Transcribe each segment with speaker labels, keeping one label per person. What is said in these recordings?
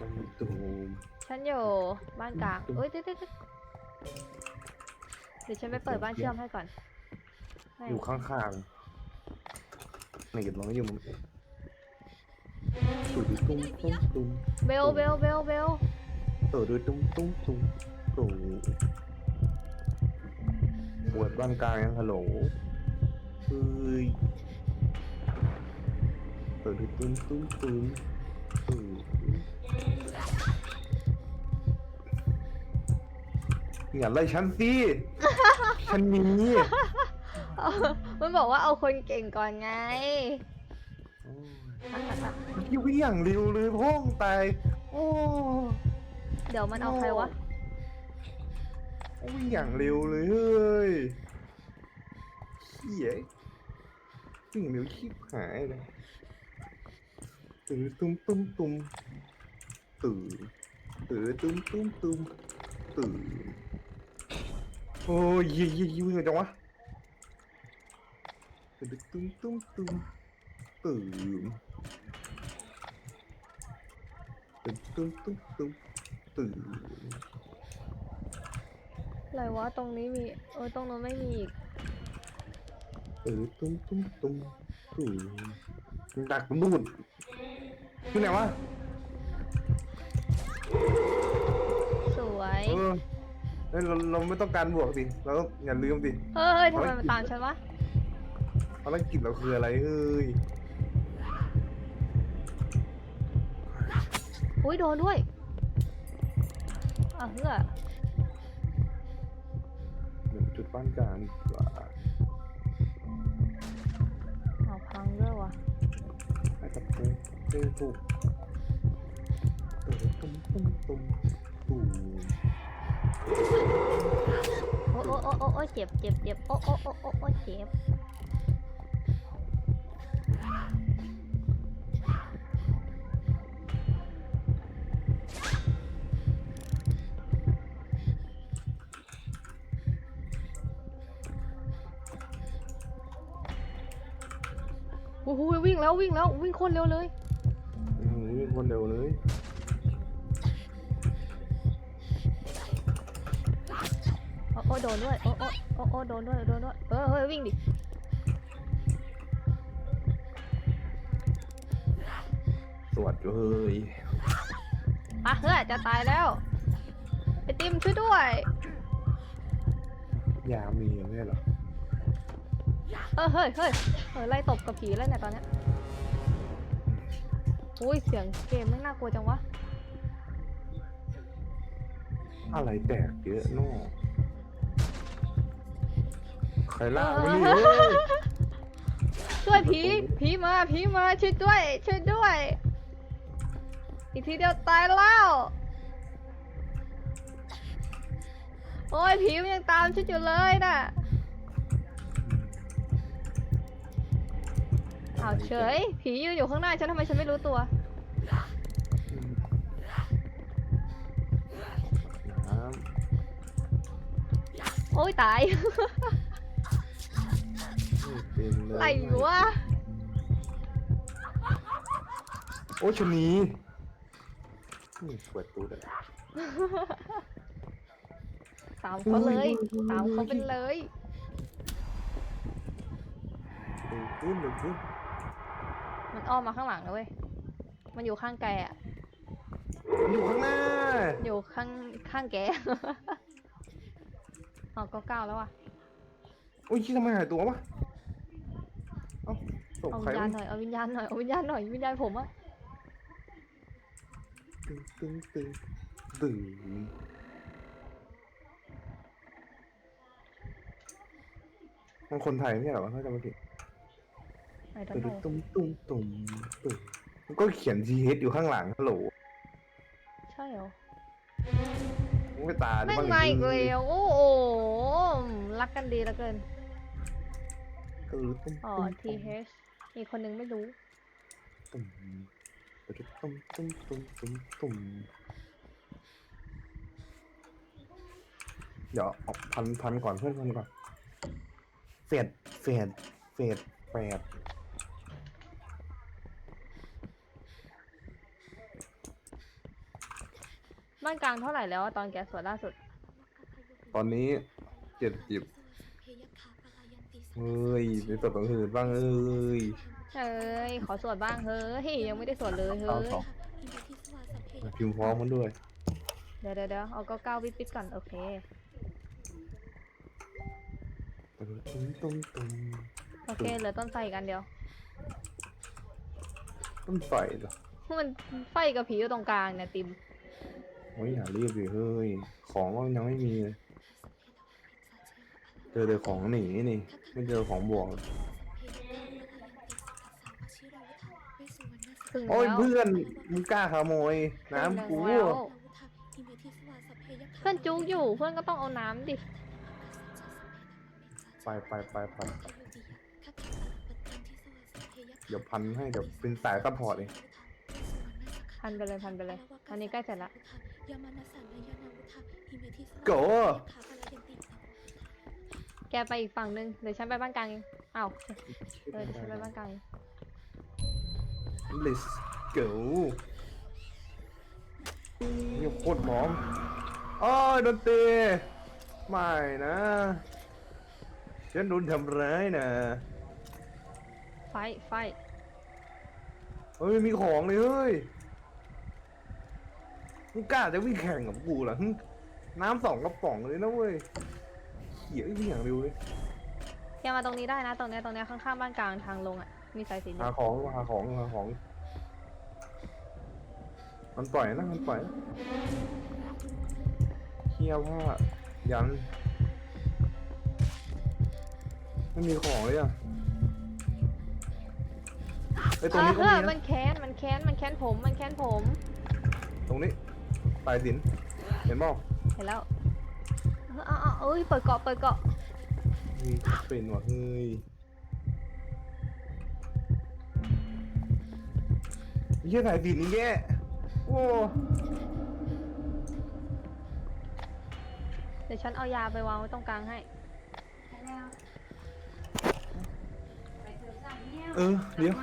Speaker 1: ตุ้มตุ้ม
Speaker 2: ฉันอยู่บ้านกลางเอ้ยเดี๋ยวเดี๋ยวเดี๋ยวเดี๋ยวฉันไปเปิดบ้านเชื่อมให้ก่อนให้
Speaker 1: อยู่ข้างๆนี่ลองอยู่มันตุ้มตุ้มตุ้มตุ้ม
Speaker 2: เบลเบลเบลเบล
Speaker 1: เออด้วยตุ้มตุ้มตุ้มตุ้มปวดบ้านกลางยังฮัลโหลเฮ้ยเออด้วยตุ้มตุ้มตุ้มตุ้ม อย่าไล่ฉันสิฉันมี
Speaker 2: เอามันบอกว่าเอาคนเก่งก่อนไง
Speaker 1: โอ้ยพี่วิ่งเร็วเลยพ้องตายโอ้
Speaker 2: เดี๋ยวมันเอาใครวะ
Speaker 1: วิ่งอย่างเร็วเลยเฮ้ยเขี้ยวิ่งเร็วชิบหายเลย ตื่นตุ้มตุ้มตุ้มตื่นตื่นตุ้มตุ้มตุ้มตื่นโอ้ยยี่ยี่ยี่วิ่งจังวะตื่นตุ้มตุ้มตุ้มตื่นตื่นตุ้มตุ้มตุ้มตื่น
Speaker 2: อะไรวะตรงนี้มีเออตรงนู้นไม่มีอีก
Speaker 1: เออตุ้มตุ้มตุ้มตุ้มดักมันนู่ นที่ไหนวะ
Speaker 2: สวย
Speaker 1: เออเอ้ยเราเราไม่ต้องการบวกสิเราต้องอย่าลืมสิ
Speaker 2: เฮ้ยทำไมมันตามฉันวะ
Speaker 1: ภารกิจเราคืออะไรเฮ้ย
Speaker 2: อุ้ยโดนด้วยอะเฮือ
Speaker 1: เดี๋ยวจุดบ้านกลางดีกว่า
Speaker 2: เอาพังด้วยวะ
Speaker 1: ให้กับเตะเต้ถูกเออตุ้มตุ้มตุ้มตุ้ม
Speaker 2: โอ้โอ้โอ้โอ้เจ็บเจ็บเจ็บโอ้โอ้โอ้โอ้เจ็บ โอ้โหวิ่งแล้ววิ่งแล้ววิ่งโคนเร็วเลย
Speaker 1: อืมนี่คนเร็วเลย
Speaker 2: โอ้โอ้โดนด้วยโอ้โอ้โอ้โอ้โดนด้วยโดนด้วยเออเฮ้ยวิ่งดิ
Speaker 1: สวัสดีเฮ้ย
Speaker 2: อะเฮ้ยจะตายแล้วไอติมช่วยด้วย
Speaker 1: ยามีไม่ใช่เหรอ
Speaker 2: เออเฮ้ยเฮ้ยเฮ้ยไล่ตบกับผีแล้วเนี่ยตอนเนี้ยอุ้ยเสียงเกมไม่งน่ากลัวจังวะ
Speaker 1: อะไรแตกเยอะเนอะใครล่าก
Speaker 2: เอ
Speaker 1: มา
Speaker 2: อ
Speaker 1: นี่เฮ้ย
Speaker 2: ช่วยผีผีมาผีมาช่วยด้วยช่วยด้วย อีกทีเดียวตายแล้วโอ้ยผีมันยังตามฉันอยู่เลยน่ะ อ้าวเฉย ผียืนอยู่ข้างหน้าฉันทำไมฉันไม่รู้ตัว
Speaker 1: น้
Speaker 2: โอ้ยตายำ
Speaker 1: ไม่เป็นเลย
Speaker 2: อะไรวะ
Speaker 1: โอ้ชะนีนี่เปิดตู้เลย
Speaker 2: ตามเขาเลยตามเขาไปเลย
Speaker 1: เร็วขึ้นเร็วขึ้น
Speaker 2: มันอ้อมมาข้างหลังนะเว้ย มันอยู่ข้างแกอะ
Speaker 1: อยู่ข้างหน้า
Speaker 2: อยู่ข้างข้างแก อ๋อก็เก้าแล้วว่ะ
Speaker 1: โอ้ยชี้ทำไมหายตัววะ เอ้าตก
Speaker 2: เอา
Speaker 1: ใคร
Speaker 2: วิญญาณ
Speaker 1: วะ
Speaker 2: หน่อย เอาวิญญาณหน่อย เอาวิญญาณหน่อย วิญญาณผมอะ
Speaker 1: ตึงตึงตึงตึงมันคนไทยไม่ใช่เหรอวะถ้าจำไม่ผิด
Speaker 2: ไอ้ต้
Speaker 1: ตุ้
Speaker 2: น
Speaker 1: ม
Speaker 2: โตุ้
Speaker 1: มตุ้มตุ้มตุ้มมันก็เขียน GH อยู่ข้างหลังฮัลโหล
Speaker 2: ใช่เหรอ
Speaker 1: มึงไปตาดู
Speaker 2: แม่ง
Speaker 1: บ้าง
Speaker 2: มา
Speaker 1: ดิ
Speaker 2: อีกแล้วโอ้โหรักกันดีเหลือเกิน
Speaker 1: เออตุ้ม
Speaker 2: อ๋อ
Speaker 1: ตุ้ม
Speaker 2: TH อีกคนนึงไม่รู้
Speaker 1: ตุ้มตุ้มตุ้มตุ้มตุ้มตุ้มเดี๋ยวเอาพันพันก่อนเพื่อนพันก่อนเฟดเฟดเฟดแปด
Speaker 2: บ้านกลางเท่าไหร่แล้วอะตอนแกสวดล่าสุด
Speaker 1: ตอนนี้เจ็ดสิบเฮ้ยไปตรวจตรงอื่นบ้างเอ้ย
Speaker 2: เอ้ย ขอสวดบ้างเฮ้ย ยังไม่ได้สวดเลยเฮ้
Speaker 1: เก้าย สองพิมพ์พร้อมมันด้วย
Speaker 2: เดี๋ยวเดี๋ยวเดี๋ยวเอาเก้าเก้าปิดปิดก่อน โอเค
Speaker 1: ตุ้มตุ้มตุ้มตุ้ม
Speaker 2: โอเค เหลือต้นไฟอีกอันเดียว
Speaker 1: ต้นไฟเหรอ
Speaker 2: มันไฟกับผีอยู่ตรงกลางเนี่ยติม
Speaker 1: โอ้ยอย่ารีบดิเฮ้ย ของก็ยังไม่มีเลยเจอแต่ของหนีนี่ ไม่เจอของบวกเลย
Speaker 2: ถึง
Speaker 1: โอ้ย
Speaker 2: แล้ว
Speaker 1: เพื่อนมึงกล้าขโมย น้ำกู
Speaker 2: ถึงแล้วเพื่อนจุกอยู่เพื่อนก็ต้องเอาน้ำดิ
Speaker 1: ไปไปไปไปไปเดี๋ยวพันให้เดี๋ยวเป็นสายซัพพอร์ตเอง
Speaker 2: พันไปเลยพันไปเลยอันนี้ใกล้เสร็จละ
Speaker 1: โก
Speaker 2: แกไปอีกฝั่งนึงเดี๋ยวฉันไปบ้านกลางเองอ้าวเออเดี๋ยวฉันไปบ้านกลางเอง
Speaker 1: Let's go นี่โคตรพร้อมอ้อยดนตรีไม่นะฉันโดนทำร้ายนะ
Speaker 2: ไฟไฟ
Speaker 1: เฮ้ยมีของเลยเฮ้ย มึงกล้าจะวิ่งแข่งกับกูเหรอหึน้ำสองกระป๋องเลยนะเว้ยเขี่ยวิ่งอย่างเร็วเลย
Speaker 2: แกมาตรงนี้ได้นะ ตรงเนี้ยตรงเนี้ยข้างๆบ้านกลางทางลงอะ มีสายสิญจ
Speaker 1: หานของหาของหาของ มันปล่อยนะมันปล่อยนะเที่ยวว่ายันไม่มีของเลยอะไอ้ยตรงนี้ก็
Speaker 2: เอ
Speaker 1: มี
Speaker 2: อมั
Speaker 1: นะ
Speaker 2: นแค้น มันแค้น มันแค้นผม มันแค้นผม
Speaker 1: ตรงนี้ ปลายสินเห็นเปล่า
Speaker 2: เห็นแล้วเออเอาเอาเอ้ยเปิดเกาะเปิดเกาะ
Speaker 1: เฮ้ยเป็นว่ะเฮ้ยไม่ใช่สายสินนี่แย่โอ้
Speaker 2: เดี๋ยวฉันเอายาไปวางไว้ตรงกลางให้
Speaker 1: เออเดี๋ยว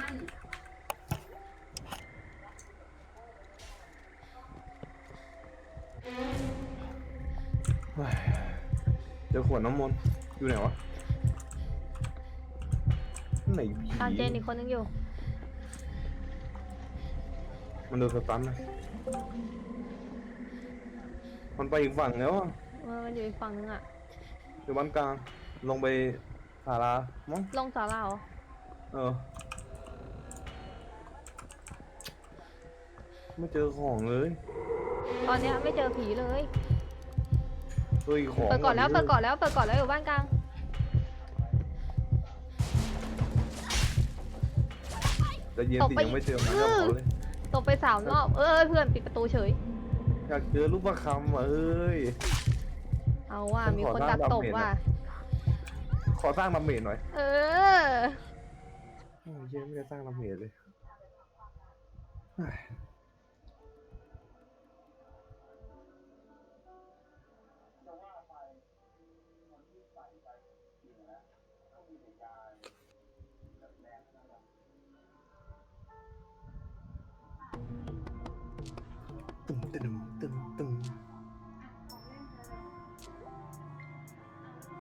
Speaker 1: เจอขวดน้ำมนต์อยู่ไหนวะไหนผี
Speaker 2: ตามเจนอีกคนนึงอยู่
Speaker 1: มันโดนสตันนะมันไปอีกฝั่งแล้วอะ
Speaker 2: เออมันอยู่อีกฝั่งนึงอะ
Speaker 1: อยู่บ้านกลาง ลงไปศาลามั้ง
Speaker 2: ลงสาราเหรอ
Speaker 1: เออ ไม่เจอของเลย
Speaker 2: ตอนเนี้ยไม่เจอผีเลย
Speaker 1: เฮ้ยของ
Speaker 2: เปิดก่อนแล้วเปิดก่อนแล้วเปิดก่อนแล้วอยู่บ้านกลาง
Speaker 1: แต่เย็น
Speaker 2: ตก
Speaker 1: ดิ
Speaker 2: ไป
Speaker 1: ยังไม่เจอมากับเขาเลย
Speaker 2: ตกไปสามรอบเออเพื่อนปิดประตูเฉย
Speaker 1: อยากเจอลูกประคำอะเอ้ย
Speaker 2: เอาว่า
Speaker 1: ฉัน
Speaker 2: มี
Speaker 1: ขอ
Speaker 2: คน
Speaker 1: สร้า
Speaker 2: ดั
Speaker 1: ง
Speaker 2: กตบ
Speaker 1: ดาเมจ
Speaker 2: ว่ะ
Speaker 1: นะขอสร้างดาเมจหน่อย
Speaker 2: เออ
Speaker 1: โอ้ยเหี้ยังไม่ได้สร้างดาเมจเลยเฮ้ย